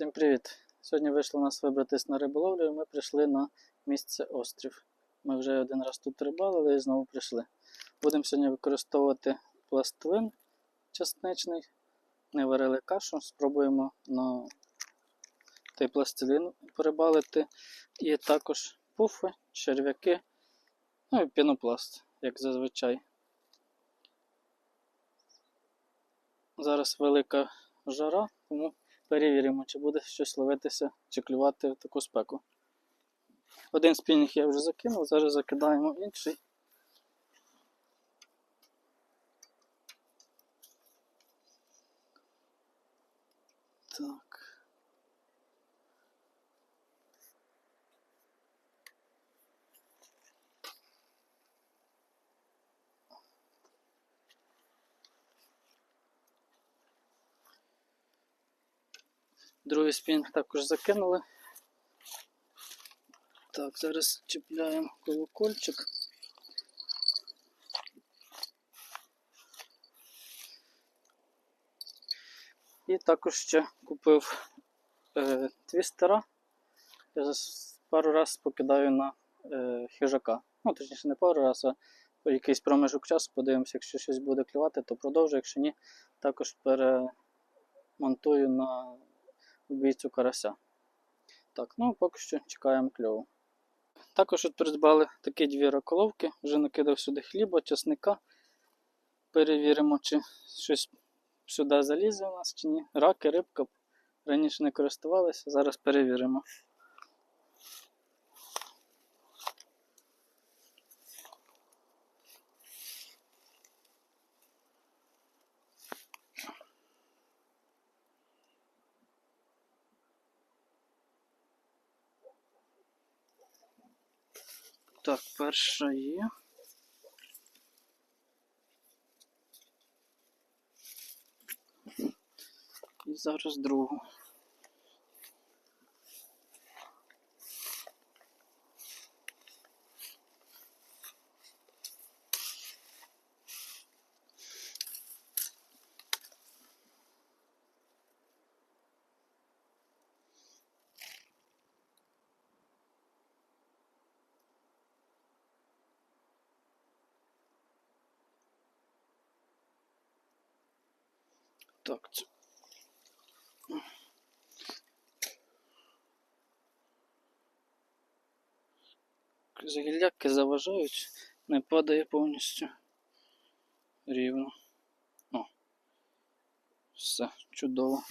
Всім привіт! Сьогодні вийшло нас вибратись на риболовлю і ми прийшли на місце острів. Ми вже один раз тут рибалили і знову прийшли. Будемо сьогодні використовувати пластилин часничний. Не варили кашу, спробуємо на той пластилин порибалити. І також пуфи, черв'яки, ну і пінопласт, як зазвичай. Зараз велика жара, тому перевіримо, чи буде щось ловитися, чи клювати в таку спеку. Один спінінг я вже закинув, зараз закидаємо інший. Так. Другий спінг також закинули. Так, зараз чіпляємо колокольчик. І також ще купив е, твістера. Я зас- пару раз покидаю на е, хижака. Ну, точніше, не пару раз, а якийсь проміжок часу подивимося, якщо щось буде клювати, то продовжую, якщо ні, також перемонтую на вбійцю карася. Так, ну поки що чекаємо кльову. Також от придбали такі дві раколовки, вже накидав сюди хліба, часника. Перевіримо, чи щось сюди залізе у нас чи ні. Раки, рибка. Раніше не користувалися, зараз перевіримо. Так, перша є. І зараз другу. Так, це. Загілляки заважають, не падає повністю рівно. О. Все, чудово.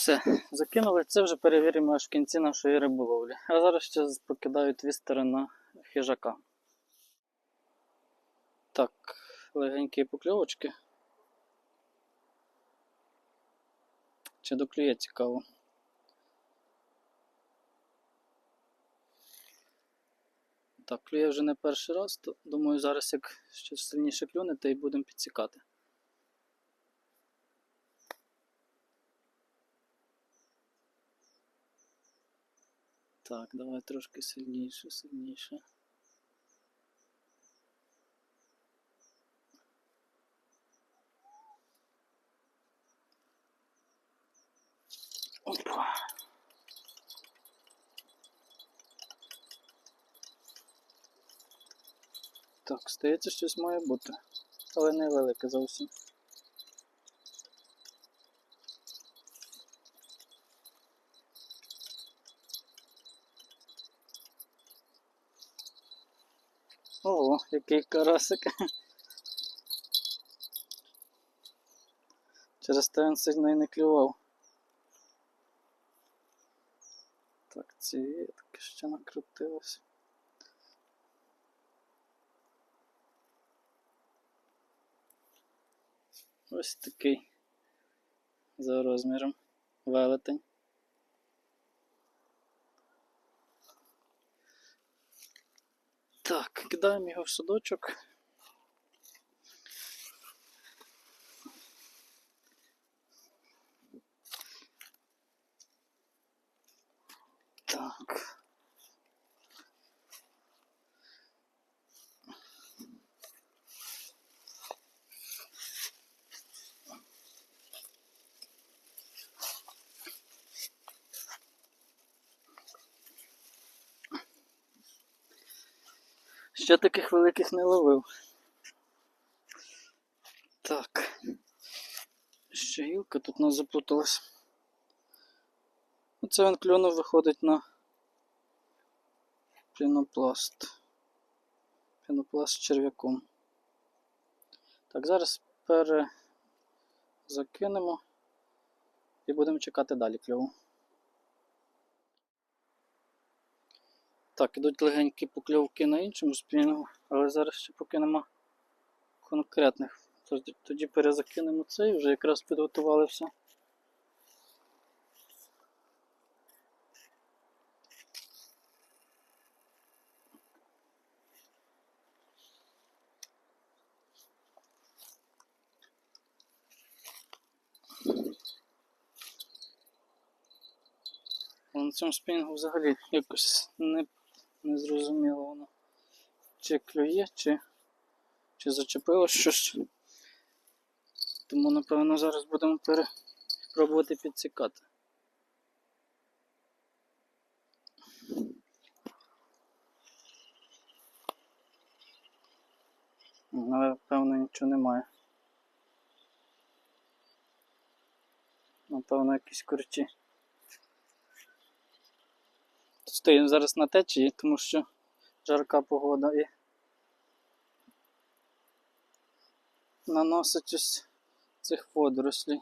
Все, закинули. Це вже перевіримо аж в кінці нашої риболовлі. А зараз ще покидаю твістери на хижака. Так, легенькі покльовочки. Чи доклює цікаво. Так, клює вже не перший раз, то думаю, зараз як ще сильніше клюне, то і будемо підсікати. Так, давай трошки сильніше, сильніше. Так, здається, щось має бути. Але невелике зовсім. О, який карасик. Через те він сильно і не клював. Так, ці ветки ще накрутилось. Ось такий за розміром велетень. Так, кидаємо його в судочок. Так. Ще таких великих не ловив. Так. Ще гілка тут нас запуталась. Оце він клюнув виходить на пінопласт. Пінопласт з черв'яком. Так, зараз перезакинемо і будемо чекати далі кльову. Так, ідуть легенькі покльовки на іншому спінінгу, але зараз ще поки нема конкретних. Тоді, тоді перезакинемо цей, вже якраз підготували все. На цьому спінінгу взагалі якось не, не зрозуміло воно. Чи клює, чи, чи зачепило щось. Тому, напевно, зараз будемо пере... пробувати підсікати. Але, певно, нічого немає. Напевно, якісь корчі. Стоїмо зараз на течії, тому що жарка погода і наносить ось цих водорослей.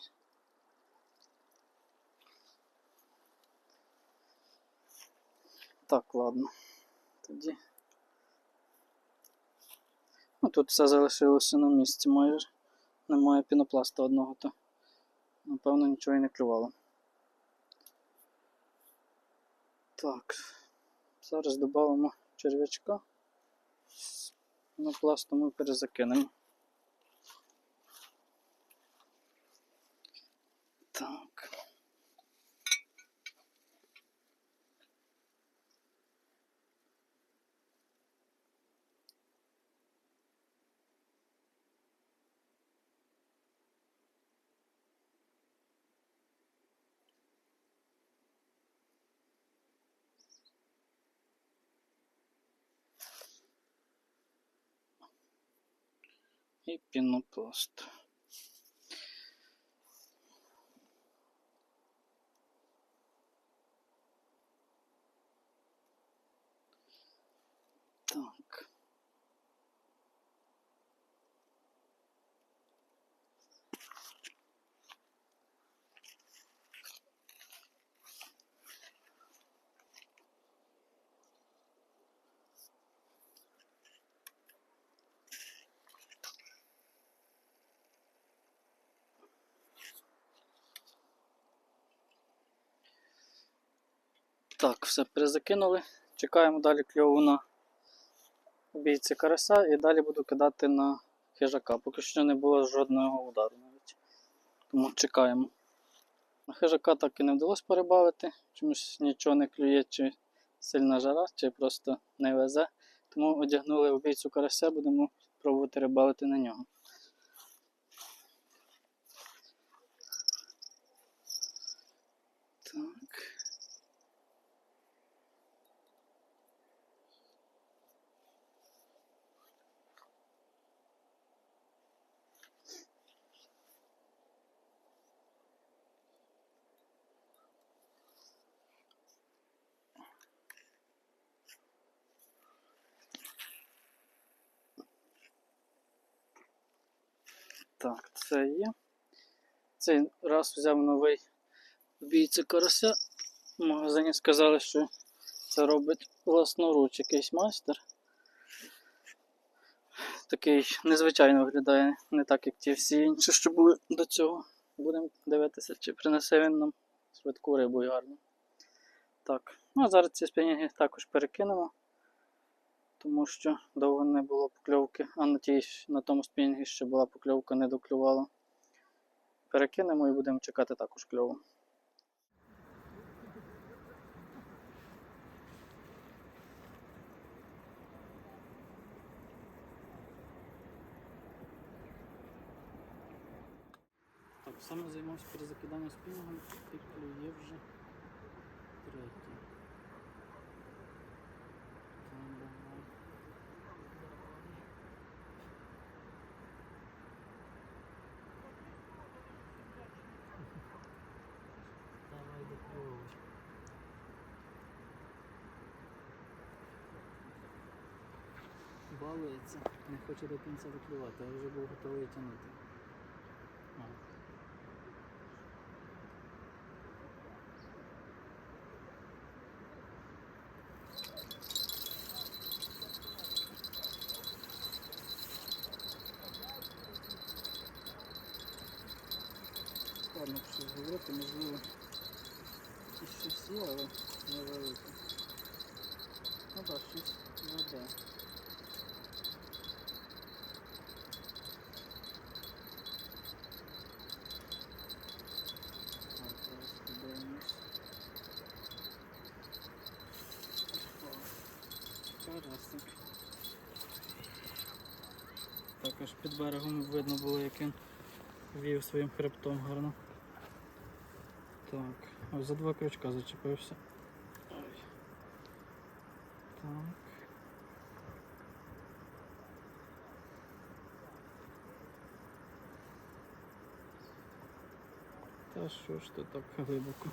Так, ладно. Тоді. Ну, тут все залишилося на місці майже. Немає пінопласта одного, то напевно нічого і не клювало. Так, зараз додамо черв'ячка. на пласту ми перезакинемо. Так. І пінопласт. Так. Так, все перезакинули. Чекаємо далі кльову на бійці карася і далі буду кидати на хижака. Поки що не було жодного удару навіть. Тому чекаємо. На хижака так і не вдалося перебавити. Чомусь нічого не клює, чи сильна жара, чи просто не везе. Тому одягнули убійцю карася, будемо пробувати рибалити на нього. Так. Це є. Цей раз взяв новий бійця карася. В магазині сказали, що це робить власноруч якийсь майстер. Такий незвичайно виглядає, не так, як ті всі інші, що були до цього. Будемо дивитися, чи принесе він нам швидку рибу гарну. Так, ну а зараз ці спінінги також перекинемо, тому що довго не було покльовки, а на, тій, на тому спінінгі ще була покльовка, не доклювала. Перекинемо і будемо чекати також кльову. Саме займався перезакиданням спінгом, і клює вже третій. хоче до кінця доклювати, а вже був готовий тягнути. О. Складно щось говорити, можливо, і щось є, але невелике. Ну так, щось веде. Він вів своїм хребтом гарно. Так, ось за два крючка зачепився. Так. Та що ж то так глибоко?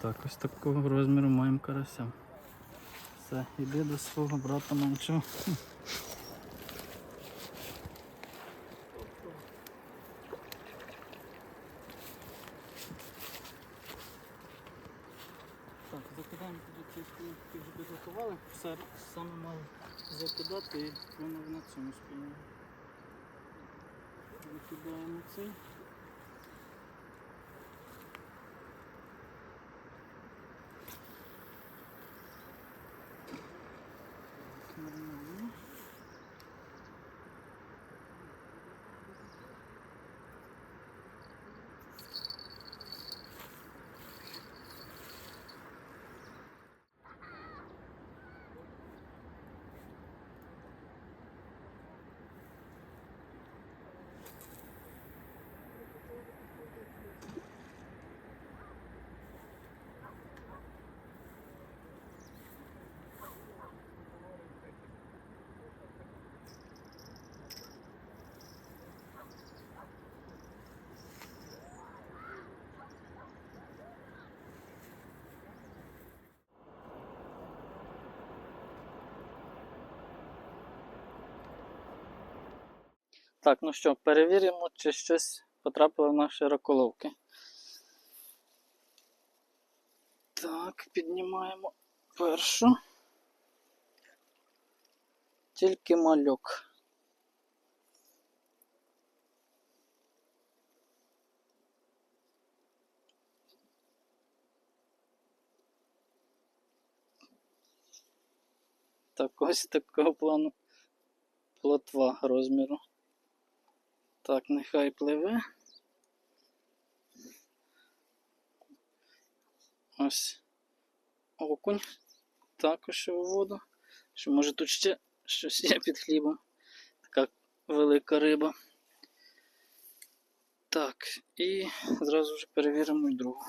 Так, ось такого розміру маємо карася. Все, іди до свого брата меншого. Так, закидаємо тоді ці які вже підготували. Все саме мали і воно на цьому спині. Викидаємо цей. Так, ну що, перевіримо, чи щось потрапило в наші раколовки. Так, піднімаємо першу. Тільки мальок. Так, ось такого плану плотва розміру. Так, нехай пливе. Ось окунь. Також у воду. Що може тут ще щось є під хлібом. Така велика риба. Так, і зразу вже перевіримо другу.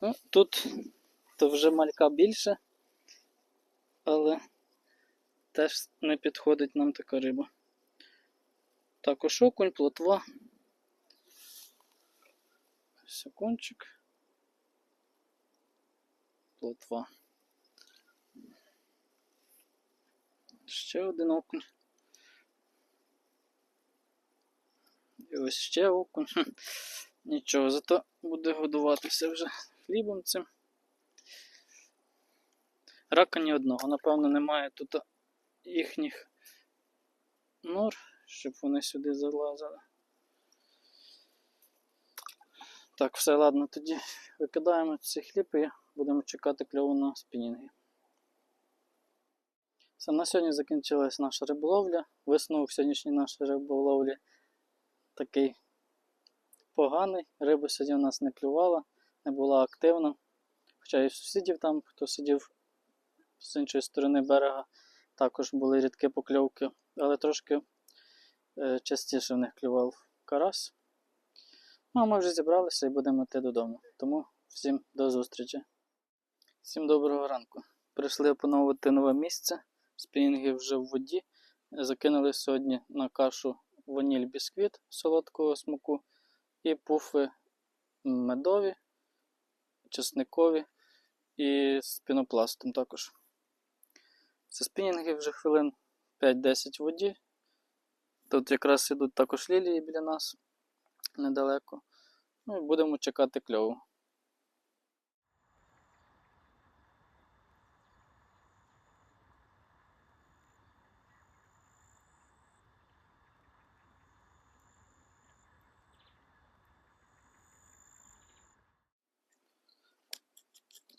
Ну, тут то вже малька більше але теж не підходить нам така риба. Також окунь, плотва. Ось. Плотва. Ще один окунь. І ось ще окунь. Нічого, зато буде годуватися вже хлібом цим. Рака ні одного. Напевно, немає тут їхніх нор, щоб вони сюди залазили. Так, все, ладно, тоді викидаємо ці хліб і будемо чекати кльову на спінінги. Все, на сьогодні закінчилась наша риболовля. Висновок сьогоднішньої нашої риболовлі такий поганий. Риба сьогодні у нас не клювала, не була активна. Хоча і сусідів там, хто сидів з іншої сторони берега також були рідкі покльовки, але трошки е, частіше в них клював карась. Ну, а ми вже зібралися і будемо йти додому. Тому всім до зустрічі. Всім доброго ранку. Прийшли опановувати нове місце. Спінінги вже в воді. Закинули сьогодні на кашу ваніль бісквіт солодкого смаку і пуфи медові чесникові і з пінопластом також. Це спінінги вже хвилин 5-10 в воді. Тут якраз ідуть також лілії біля нас недалеко. Ну і будемо чекати кльову.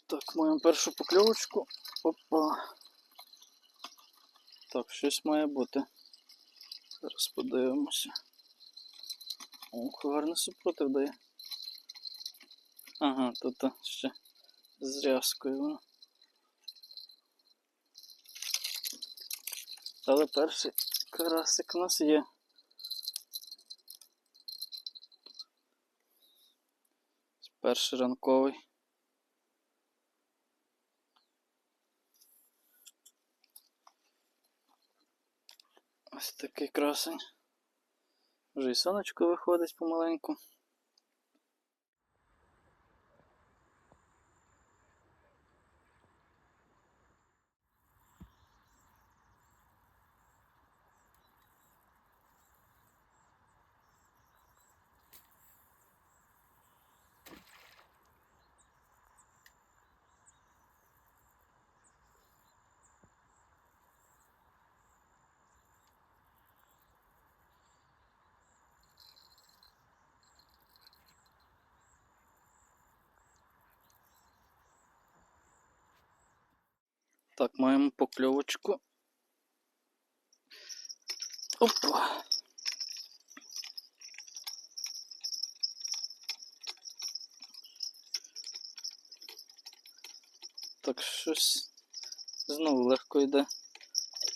Так, маємо першу покльовочку. Опа. Так, щось має бути. Зараз подивимося. Ох, гарний супротив дає. Ага, тут ще з воно. Але перший карасик у нас є. Перший ранковий. Ось такий красень. Вже і сонечко виходить помаленьку. Так, маємо покльовочку. Опа. Так, щось знову легко йде.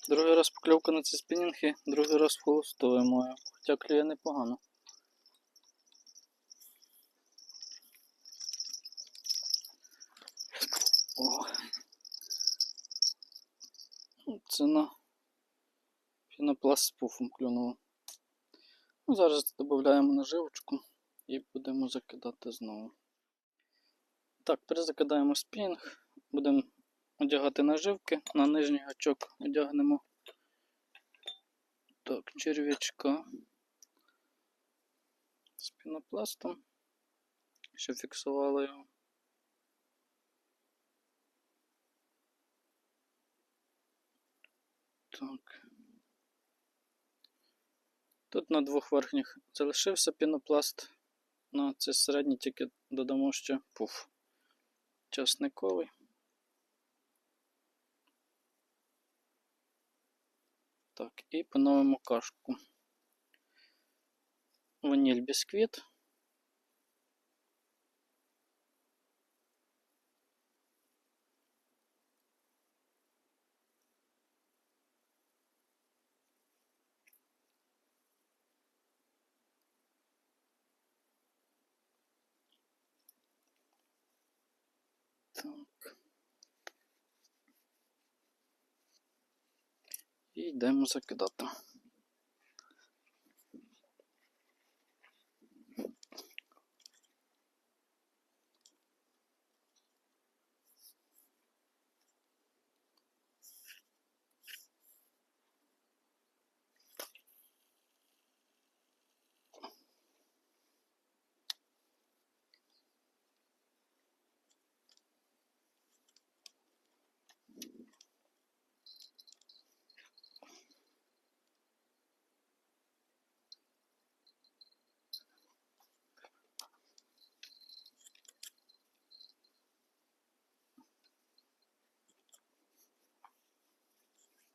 Другий раз покльовка на ці спінінги, другий раз холостою маю. Хоча клює непогано. О. На пінопласт з пуфом клюнуло. Ну, зараз додаємо наживочку і будемо закидати знову. Так, перезакидаємо спінінг, будемо одягати наживки, на нижній гачок одягнемо так, черв'ячка з пінопластом, що фіксувало його. Так. Тут на двох верхніх залишився пінопласт. На це середній тільки додамо ще пуф. Часниковий. Так, і поновимо кашку. Ваніль бісквіт. Так. І йдемо закидати.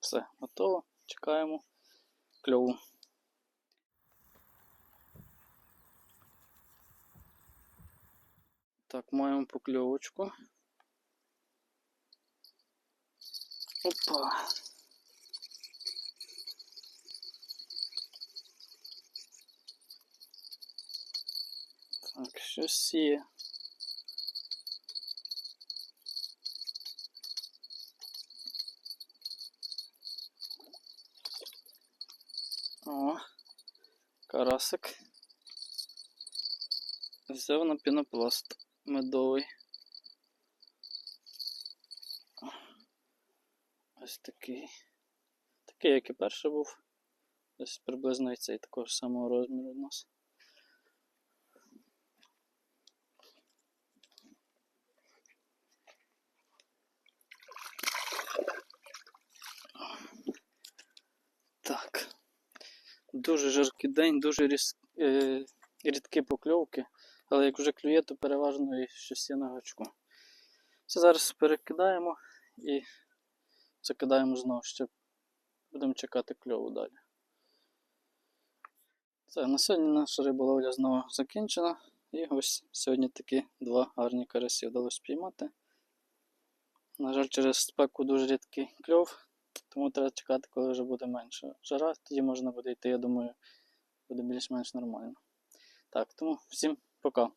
Все, готово. Чекаємо кльову. Так, маємо покльовочку. Опа. Так, щось є. карасик. Взяв на пінопласт медовий. Ось такий. Такий, як і перший був. Ось приблизно і цей такого ж самого розміру у нас. Дуже жаркий день, дуже різ... е... рідкі покльовки, але як вже клює, то переважно і щось є на гачку. Це зараз перекидаємо і закидаємо знову ще. Будемо чекати кльову далі. Це, на сьогодні наша риболовля знову закінчена. І ось сьогодні такі два гарні карасі вдалося спіймати. На жаль, через спеку дуже рідкий кльов, тому треба чекати, коли вже буде менше жара, тоді можна буде йти, я думаю, буде більш-менш нормально. Так, тому всім пока.